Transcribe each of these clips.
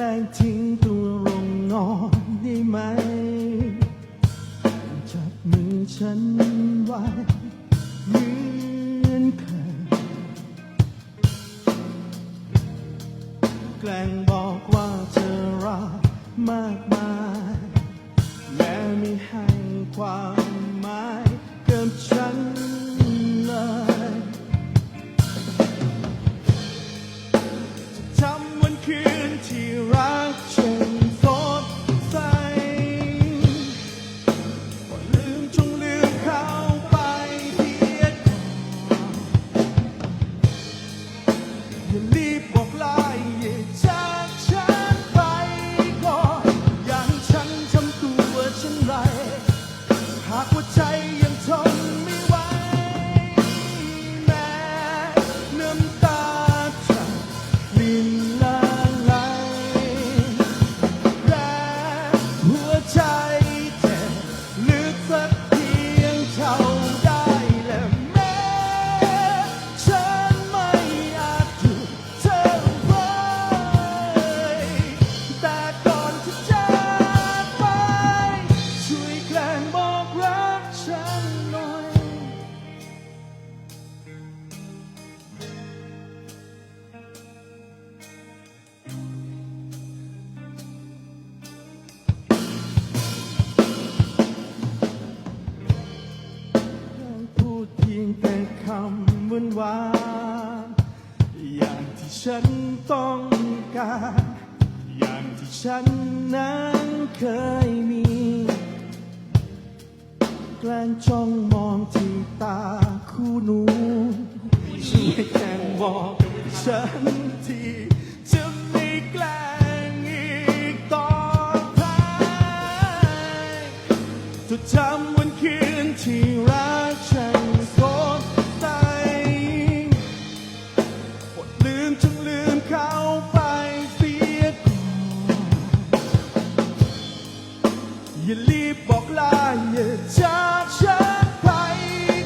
แลงทิ้งตัวลงนอนได้ไหม จับมือฉันไว้เหมือนเคยแกล้ง ความวุ่นวานอย่างที่ฉันต้องการ อย่างที่ฉันนั้นเคยมี แกล้งจ้องมองที่ตาคู่นูนช่วยแกล้งบอกฉันที่จะไม่แกล้งอีกต่อไปจะทำ บอกลาอย่าจากฉันไป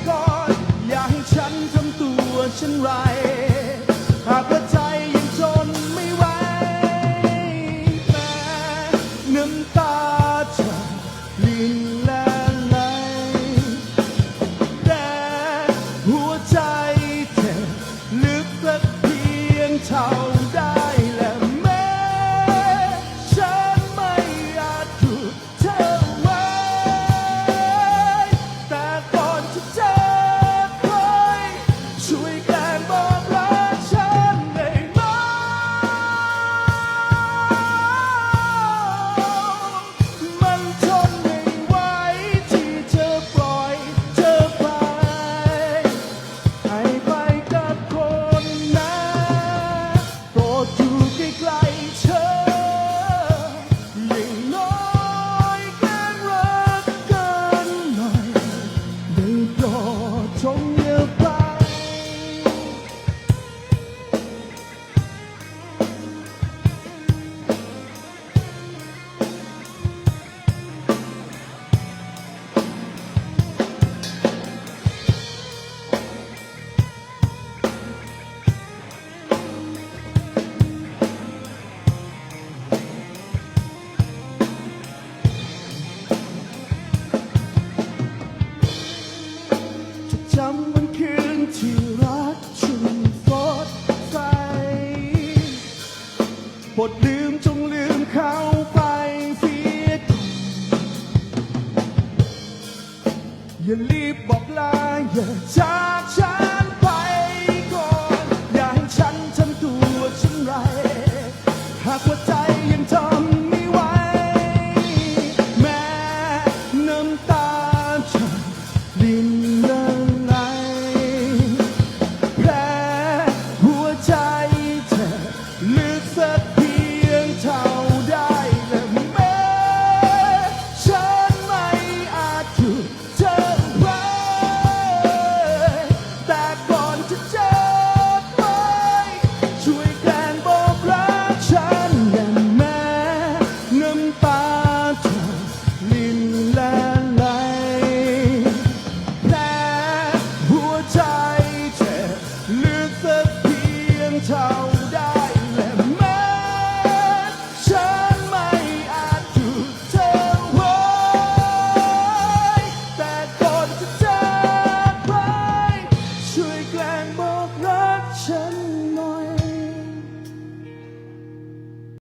ก่อน อย่าให้ฉันทำตัวฉันไร ดลืมจงลืมเขาไปเสียอย่ารีบบอกลาอย่าจากฉันไปก่อน อย่าให้ฉันทำตัวฉันไร